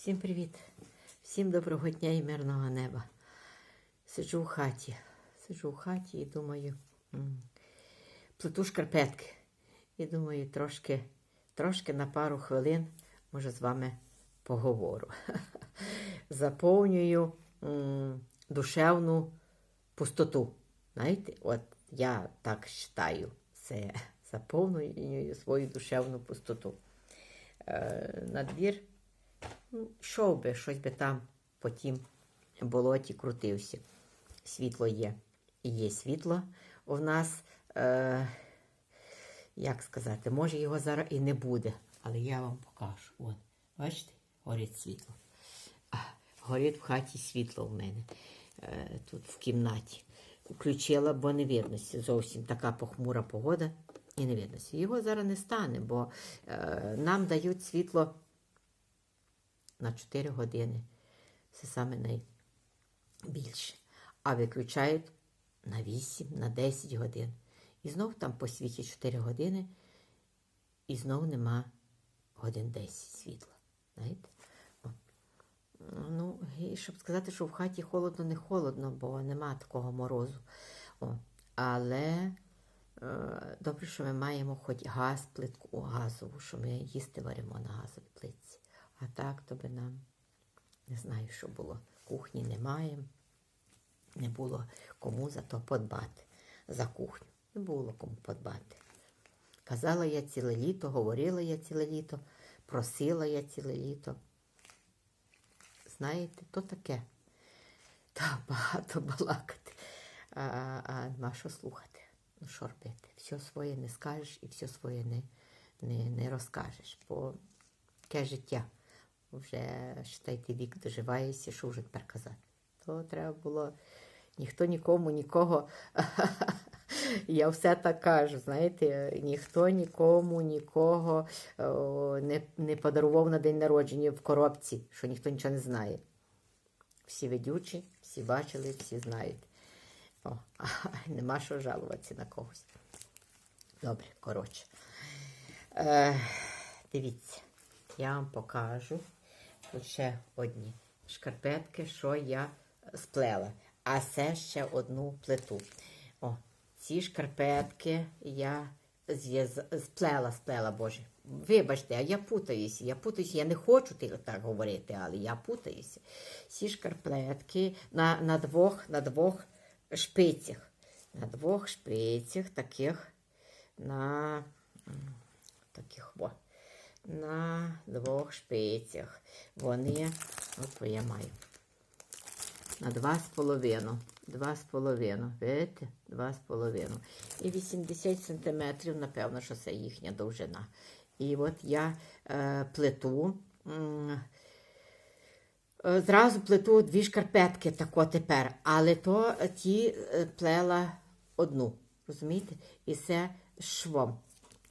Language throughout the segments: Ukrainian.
Всім привіт! Всім доброго дня і мирного неба. Сиджу в хаті. Сиджу в хаті і думаю, плету шкарпетки. І думаю, трошки, трошки на пару хвилин, може, з вами поговорю. Заповнюю душевну пустоту. Знаєте, от я так вважаю, це заповнюю свою душевну пустоту. Е, на Ну, би, щось би там по тім болоті крутився. Світло є. Є світло у нас, е, як сказати, може його зараз і не буде, але я вам покажу. От, бачите, горить світло. Горить в хаті світло в мене е, тут в кімнаті. Включила, бо не виднося. Зовсім така похмура погода і не виднося. Його зараз не стане, бо е, нам дають світло на 4 години. Це саме найбільше. А виключають на 8, на 10 годин. І знов там по світі 4 години, і знов нема годин 10 світла. Знаєте? Ну, і щоб сказати, що в хаті холодно, не холодно, бо нема такого морозу. О. Але е, добре, що ми маємо хоч газ, плитку газову, що ми їсти варимо на газовій плитці. А так то би нам не знаю, що було. Кухні немає. Не було кому за то подбати. За кухню. Не було кому подбати. Казала я ціле літо, говорила я ціле літо, просила я ціле літо. Знаєте, то таке. Та багато балакати, а, а нема що слухати. Ну, що робити? Все своє не скажеш і все своє не, не, не розкажеш. Бо таке життя вже считайте, вік доживаєшся, що вже тепер казати. То треба було ніхто нікому, нікого. Я все так кажу, знаєте, ніхто нікому нікого не, не подарував на день народження в коробці, що ніхто нічого не знає. Всі ведючі, всі бачили, всі знають. О, нема що жалуватися на когось. Добре, коротше. Е, дивіться, я вам покажу. Тут ще одні шкарпетки, що я сплела. А це ще одну плиту. О, ці шкарпетки я сплела, сплела, Боже. Вибачте, а я путаюся. Я путаюся, я не хочу так говорити, але я путаюся. Ці шкарпетки на, на, двох, на двох шпицях. На двох шпицях таких на таких о на двох шпицях. Вони, от я маю, на два з половину. Два з половину. Видите? Два з половину. І 80 сантиметрів, напевно, що це їхня довжина. І от я е, плету. е, Зразу плету дві шкарпетки тако тепер, але то ті е, плела одну. Розумієте? І це швом.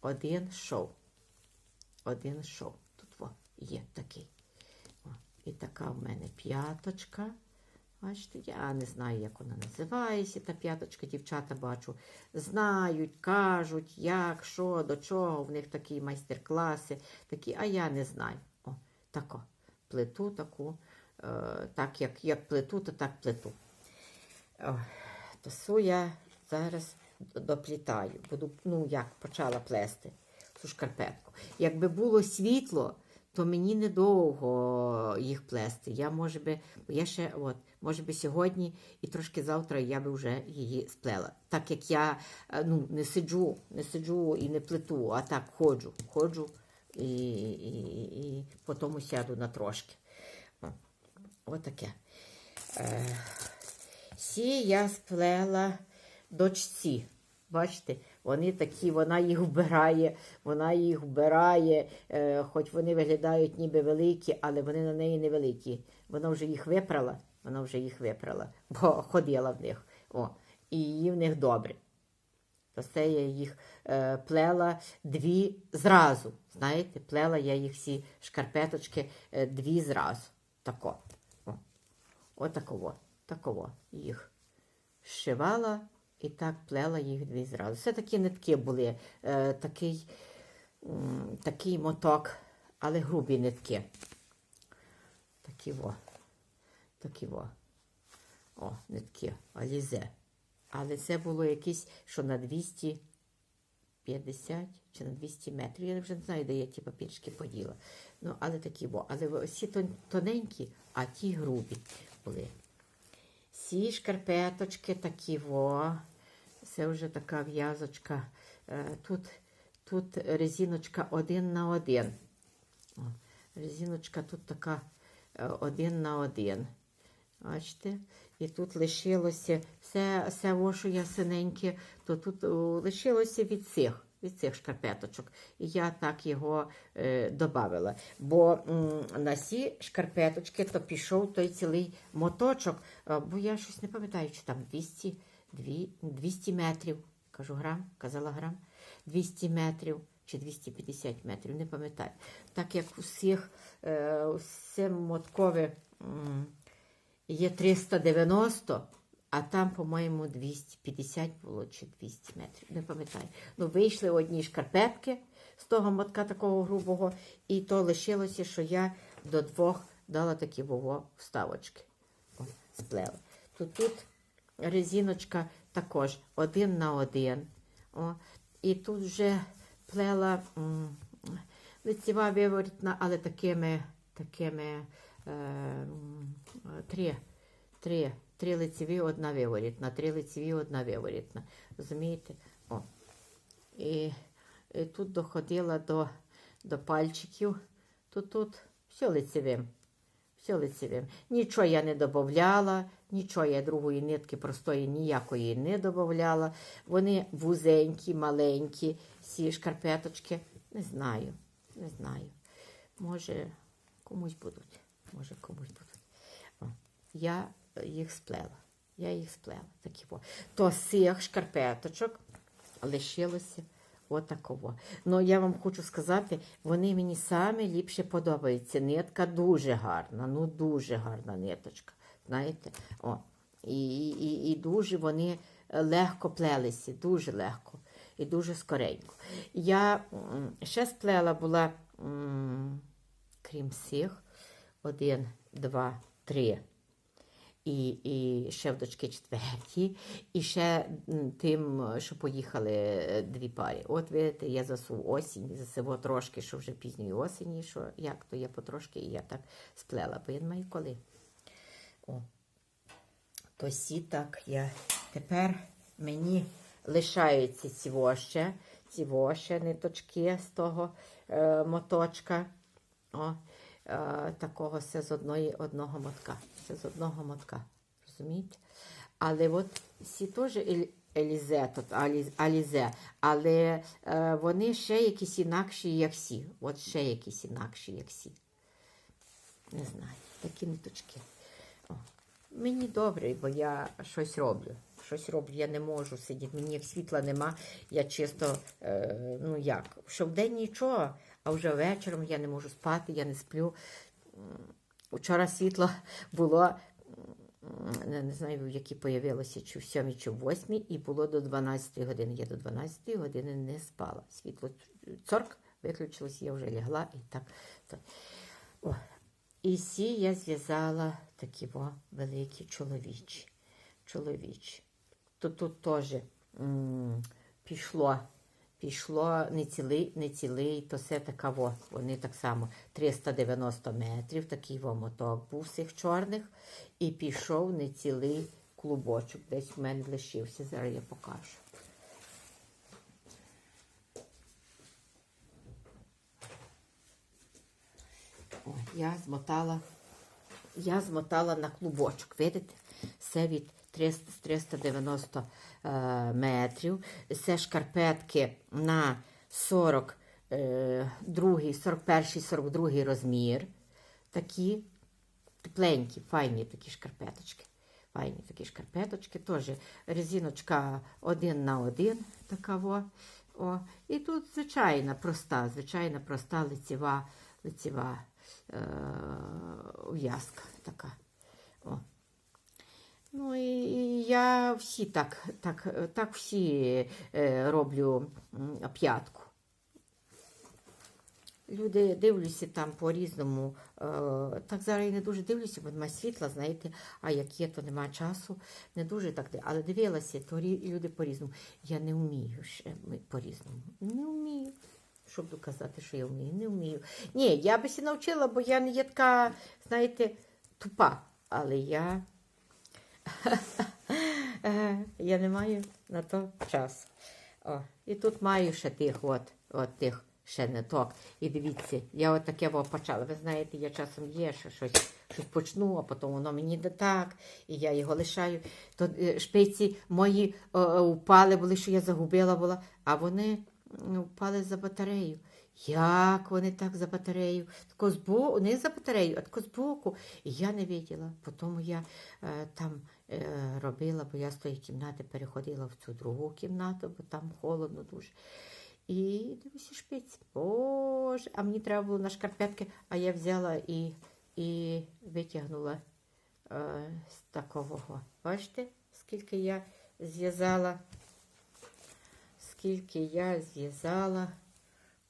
Один шов один шов. Тут о, є такий. О, і така в мене п'яточка. Бачите, я не знаю, як вона називається, та п'яточка, дівчата бачу, знають, кажуть, як, що, до чого, в них такі майстер-класи, такі, а я не знаю. О, тако. Плету таку, е, так як, як плету, то так плету. О, тосу я зараз доплітаю. Буду, ну як, почала плести цю шкарпетку. Якби було світло, то мені недовго їх плести. Я може би, я ще, от, може би сьогодні і трошки завтра я би вже її сплела. Так як я е, ну, не сиджу, не сиджу і не плету, а так ходжу, ходжу і, і, і потім сяду на трошки. Отаке. Е, сі я сплела дочці. Бачите, вони такі, вона їх вбирає, вона їх вбирає, е, хоч вони виглядають ніби великі, але вони на неї невеликі. Вона вже їх випрала, вона вже їх випрала, бо ходила в них. О, і її в них добре. То це я їх е, плела дві зразу. Знаєте, плела я їх всі шкарпеточки е, дві зразу. Тако. О. Отаково. Таково їх зшивала і так плела їх дві зразу. Все такі нитки були, е, такий, м, такий моток, але грубі нитки. такі во. Такі во. О, не такі, а лізе. Але це було якесь, що на 250 чи на 200 метрів. Я вже не знаю, де я ті папірчики поділа. Ну, але такі во. Але всі тоненькі, а ті грубі були. Ці шкарпеточки такі во. Це вже така в'язочка. Е, Тут, тут резиночка один на один. Резиночка тут така е, один на один. Бачите? І тут лишилося все, все во, що я синеньке, то тут лишилося від цих, від цих шкарпеточок. І я так його е, додавила. Бо м, на ці шкарпеточки то пішов той цілий моточок, е, бо я щось не пам'ятаю, чи там 200, дві- 200 метрів. Кажу грам, казала грам, 200 метрів чи 250 метрів, не пам'ятаю. Так як усіх, е, усе моткове є 390, а там, по-моєму, 250 було чи 200 метрів. Не пам'ятаю. Ну, вийшли одні шкарпетки з того мотка такого грубого, і то лишилося, що я до двох дала такі вово вставочки. О, сплела. То тут резиночка також один на один. О, і тут вже плела лицева виворітна, але такими, такими е, три, три, три лицеві, одна виворітна, три лицеві, одна виворітна. Розумієте? О. І, і тут доходила до, до пальчиків. Тут тут все лицевим. Все лицевим. Нічого я не додавала, нічого я другої нитки простої ніякої не додавала. Вони вузенькі, маленькі, ці шкарпеточки. Не знаю, не знаю. Може, комусь будуть. Може, комусь будуть. Я їх сплела. Я їх сплела. Такі. То з цих шкарпеточок лишилося отаково. Ну, я вам хочу сказати, вони мені саме ліпше подобаються. Нитка дуже гарна, ну дуже гарна ниточка. Знаєте? О. І, і, і дуже вони легко плелися, дуже легко і дуже скоренько. Я ще сплела була, крім цих, один, два, три. І, і ще в дочки четверті, і ще тим, що поїхали е, дві пари. От видите, я засув осінь, засиво трошки, що вже пізньої осені, що як то я потрошки, і я так сплела, бо я не маю коли. О. То сі так я. Тепер мені лишаються ці воще, ці воще ниточки з того е, моточка. О, е, такого все з одної, одного мотка. Все з одного мотка. Розумієте? Але от всі теж елізе, тут, алізе, але е, вони ще якісь інакші, як сі. От ще якісь інакші, як сі. Не знаю, такі ниточки. Мені добре, бо я щось роблю. Щось роблю, я не можу сидіти. Мені світла нема, я чисто, е, ну як, що вдень нічого, а вже вечором я не можу спати, я не сплю. Вчора світло було, не, знаю, в які появилося, чи в 7, чи в 8, і було до 12 години. Я до 12 години не спала. Світло цорк виключилось, я вже лягла і так. О. І сі я зв'язала такі во великі чоловічі. чоловічі. То тут теж пішло, пішло не цілий, не цілий, то все такаво. Вони так само 390 метрів, такий во моток був цих чорних, і пішов не цілий клубочок. Десь в мене лишився. Зараз я покажу. О, я змотала, я змотала на клубочок. Видите? Це від 300, 390 е, метрів. Це шкарпетки на 40, е, другий, 41, 42 розмір. Такі тепленькі, файні такі шкарпеточки. Файні такі шкарпеточки. Теж резиночка один на один. Така во. О. І тут звичайна проста, звичайна проста лицева, лицева е, в'язка така. О. Ну і і я всі так, так, так всі е, роблю п'ятку. люди дивлюся там по-різному. Е, так зараз я не дуже дивлюся, бо немає світла, знаєте, а як є, то немає часу. Не дуже так. Але дивилася, то люди по-різному. Я не вмію ще по-різному. Не вмію. Щоб доказати, що я вмію, не вмію. Ні, я би сі навчила, бо я не є така, знаєте, тупа. Але я, Е, я не маю на то часу. О, і тут маю ще тих от, от тих ще ниток. І дивіться, я от таке почала. Ви знаєте, я часом є, що щось, щось почну, а потім воно мені не так, і я його лишаю. То е, шпиці мої е, е, упали, були, що я загубила була, а вони впали за батарею. Як вони так за батарею? Тако збоку, не за батарею, а тако збоку. І я не виділа. Потім я е, там е, робила, бо я з тої кімнати переходила в цю другу кімнату, бо там холодно дуже. І дивлюся шпиць. Боже, а мені треба було на шкарпетки, а я взяла і, і витягнула е, з такого. Бачите, скільки я зв'язала, скільки я зв'язала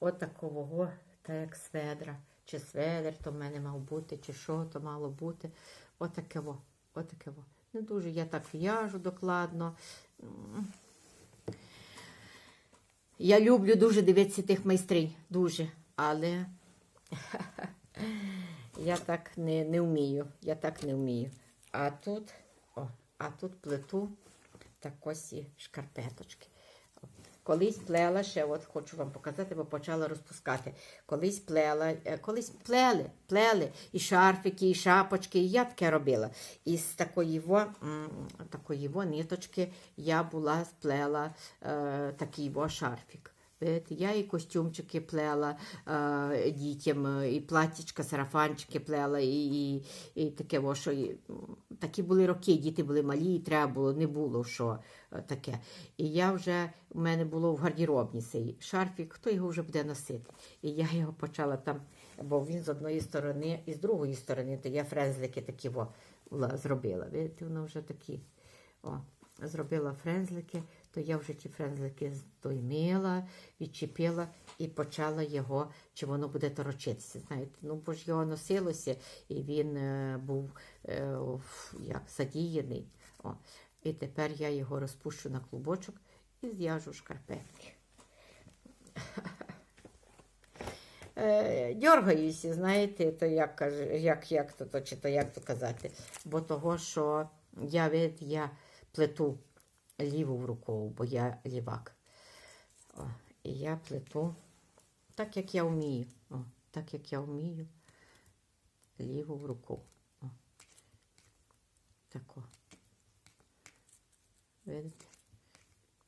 отакового, так як сведра. Чи сведер то в мене мав бути, чи що то мало бути. Отакево, отакево. Не дуже я так в'яжу докладно. Я люблю дуже дивитися тих майстринь, дуже, але я так не, не вмію. Я так не вмію. А тут, о, а тут плету так ось і шкарпеточки. Колись плела ще, от хочу вам показати, бо почала розпускати. Колись плела, е, колись плели, плели і шарфики, і шапочки, і я таке робила. І з такої во, такої во ниточки я була сплела е, такий во шарфік. Я і костюмчики плела е, дітям, е, і платтячка, сарафанчики плела, і, і, і таке, во, що і, такі були роки, діти були малі, і треба було, не було що е, таке. І я вже, у мене було в гардеробні цей шарфік, хто його вже буде носити. І я його почала там, бо він з одної сторони, і з другої сторони, то я френзлики такі во, зробила. Видите, воно вже такі. О, зробила френзлики, то я вже ті френзлики здоймила, відчепила і почала його, чи воно буде торочитися. Знаєте, ну бо ж його носилося, і він е, був е, як задіяний. О. І тепер я його розпущу на клубочок і зв'яжу шкарпетки. Е, Дьоргаюся, знаєте, то як, як, як то, то, чи то як то казати. Бо того, що я, від, я плету ліву рукою, бо я лівак. О, і я плету так, як я вмію. О, так, як я вмію. Ліву руку. О. Тако. Видите?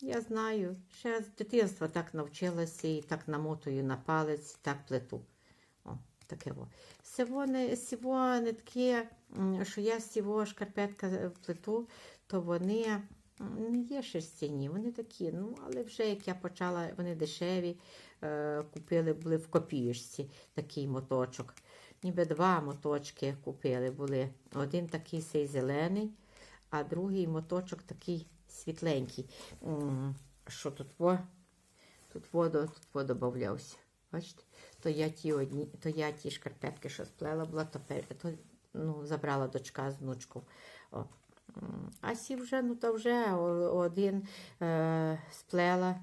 Я знаю, ще з дитинства так навчилася і так намотую на палець, так плету. О, таке во. Сіво не, сіво не таке, що я сіво шкарпетка е, плету, то вони не є шерстяні, вони такі, ну, але вже як я почала, вони дешеві, е, купили, були в копіюшці такий моточок. Ніби два моточки купили були. Один такий сей зелений, а другий моточок такий світленький. Що тут во? Тут воду, тут воду додався. Бачите? То я ті одні, то я ті шкарпетки, що сплела була, то, то ну, забрала дочка з внучкою. О. М, А сі вже, ну то вже один е, сплела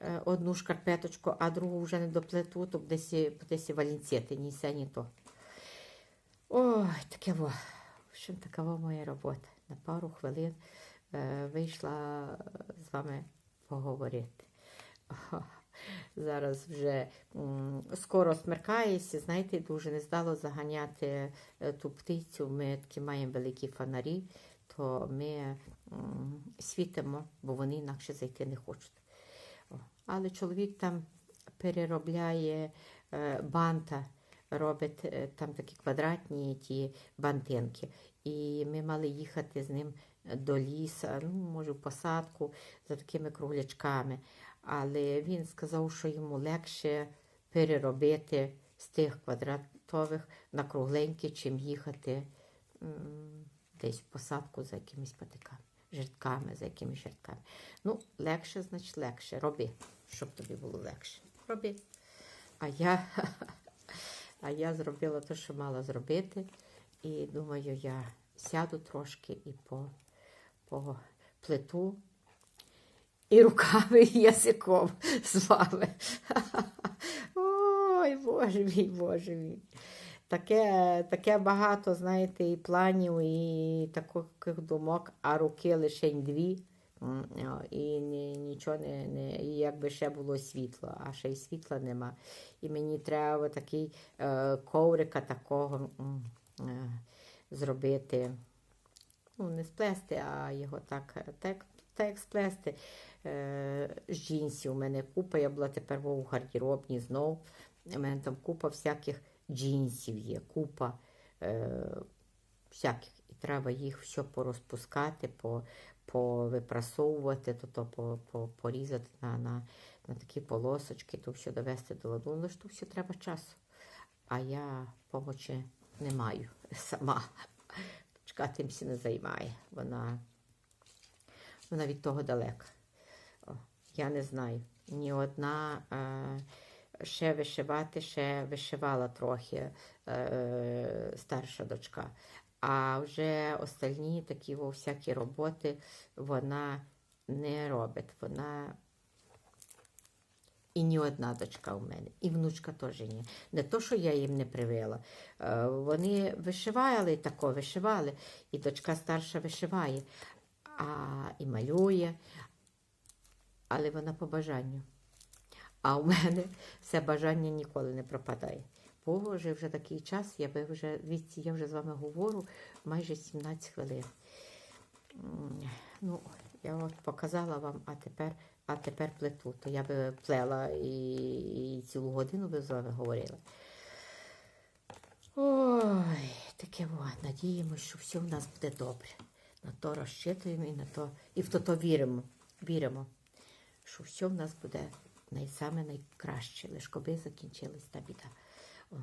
е, одну шкарпеточку, а другу вже не доплету, то десь, десь валінцети, ні се, ні то. Ой, таке во. В общем, така моя робота. На пару хвилин е, вийшла з вами поговорити. Зараз вже м, скоро смеркається, знаєте, дуже не здало заганяти е, ту птицю. Ми такі маємо великі фонарі, то ми світимо, бо вони інакше зайти не хочуть. Але чоловік там переробляє е, банта, робить е, там такі квадратні ті бантинки. І ми мали їхати з ним до ліса, ну, може, в посадку за такими круглячками. Але він сказав, що йому легше переробити з тих квадратових на кругленькі, чим їхати десь посадку за якимись патиками, жертками, за якимись жертками. Ну, легше, значить, легше. Роби, щоб тобі було легше. Роби. А я А я зробила те, що мала зробити. І думаю, я сяду трошки і по, по плиту, і руками, і язиком з вами. Ой, Боже мій, Боже мій. Таке, таке багато, знаєте, і планів, і таких думок, а руки лише дві. І ні, нічого не, не і якби ще було світло, а ще й світла нема. І мені треба такий е, коврика такого е, зробити. Ну, не сплести, а його так, так, так сплести. Е, джинсів у мене купа, я була тепер в гардеробній знов. У мене там купа всяких джинсів є, купа е, всяких. І треба їх все порозпускати, по, повипрасовувати, то, то по, по, порізати на, на, на такі полосочки, то все довести до ладу. Ну, ж то все треба часу. А я помочі не маю сама. Дочка тим всі не займає. Вона, вона від того далека. Я не знаю. Ні одна е, ще вишивати, ще вишивала трохи е, старша дочка. А вже остальні такі всякі роботи вона не робить. Вона і ні одна дочка у мене, і внучка теж ні. Не то, що я їм не привила. Е, Вони вишивали тако, вишивали, і дочка старша вишиває, а і малює, але вона по бажанню. А у мене це бажання ніколи не пропадає. Боже, вже такий час, я би вже я вже з вами говорю майже 17 хвилин. Ну, я от показала вам, а тепер, а тепер плету. То я би плела і, і цілу годину би з вами говорила. Ой, таке во, надіємося, що все в нас буде добре. На то розчитуємо і на то, і в то, то віримо. Віримо, що все в нас буде най, саме найкраще, лиш коби закінчилась та біда. О.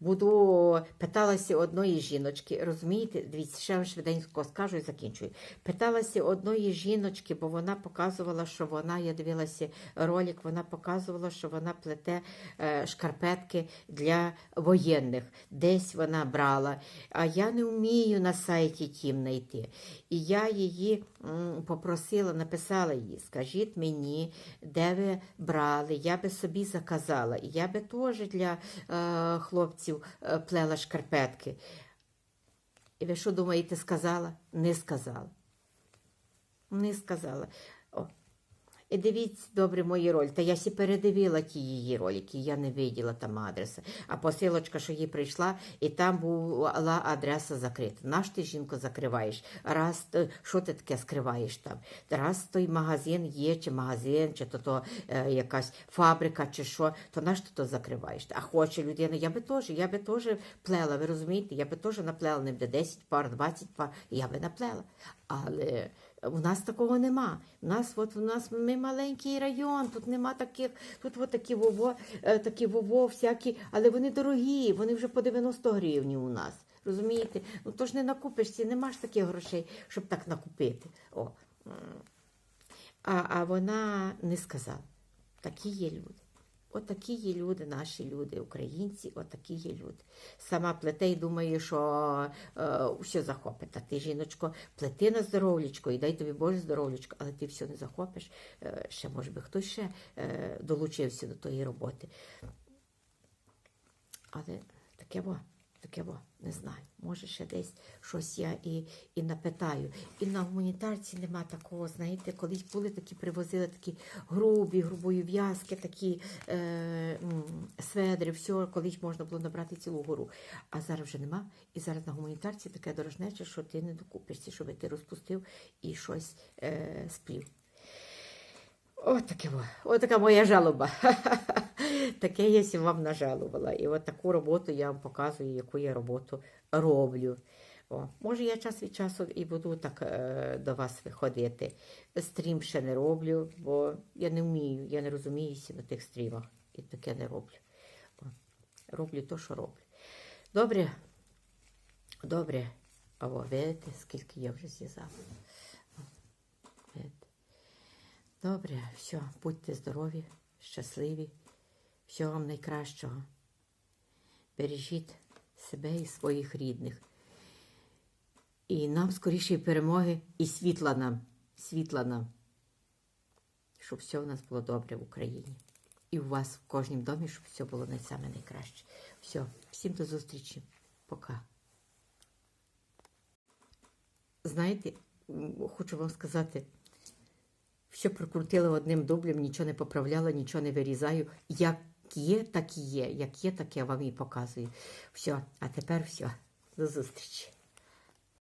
Буду питалася одної жіночки, розумієте, дивіться, ще вам швиденько скажу і закінчую. Питалася одної жіночки, бо вона показувала, що вона, я дивилася ролик, вона показувала, що вона плете е, шкарпетки для воєнних. Десь вона брала. А я не вмію на сайті тім знайти. І я її м, попросила, написала їй, скажіть мені, де ви брали, я би собі заказала. Я би теж для е, хлопців е, плела шкарпетки. І ви що думаєте, сказала? Не сказала. Не сказала. І дивіться, добре, мої ролі. Та я сі передивила ті її ролики, я не виділа там адреса. А посилочка, що їй прийшла, і там була адреса закрита. Наш ти жінку закриваєш? Раз е, що ти таке скриваєш там? Раз той магазин є, чи магазин, чи то, то е, якась фабрика, чи що, то наш ти то закриваєш? А хоче людина, я би теж, я би теж плела, ви розумієте? Я би теж наплела не буде 10 пар, 20 пар, я би наплела. Але у нас такого нема. У нас, от у нас ми маленький район, тут нема таких, тут от такі вово, е, такі вово всякі, але вони дорогі, вони вже по 90 гривень у нас. Розумієте? Ну то ж не накупишся, нема ж таких грошей, щоб так накупити. О. А, а вона не сказала. Такі є люди. Отакі є люди, наші люди, українці, отакі є люди. Сама плете і думає, що е, все захопить. А ти, жіночко, плети на здоров'ячко і дай тобі Боже здоров'ячко, але ти все не захопиш. Е, ще, може би, хтось ще е, долучився до тої роботи. Але таке во, таке во, не знаю. Може, ще десь щось я і, і напитаю. І на гуманітарці нема такого, знаєте, колись були такі, привозили такі грубі, грубої в'язки, такі е, сведри, все, колись можна було набрати цілу гору. А зараз вже нема. І зараз на гуманітарці таке дорожнече, що ти не докупишся, щоб ти розпустив і щось е, сплів. От таке, от така моя жалоба. Таке я вам нажалувала. І от таку роботу я вам показую, яку я роботу роблю. О, може, я час від часу і буду так е, до вас виходити. Стрім ще не роблю, бо я не вмію, я не розуміюся на тих стрімах. І таке не роблю. О, роблю то, що роблю. Добре, добре. А во, видите, скільки я вже зв'язала. Добре, все, будьте здорові, щасливі, всього вам найкращого. бережіть себе і своїх рідних. І нам скорішої перемоги, і світла нам, світла нам, щоб все у нас було добре в Україні. І у вас в кожнім домі, щоб все було найсаме найкраще. Все, всім до зустрічі. Пока. Знаєте, хочу вам сказати, все прокрутила одним дублем, нічого не поправляла, нічого не вирізаю. Як є, так і є. Як є, так я вам і показую. Все, а тепер все. До зустрічі.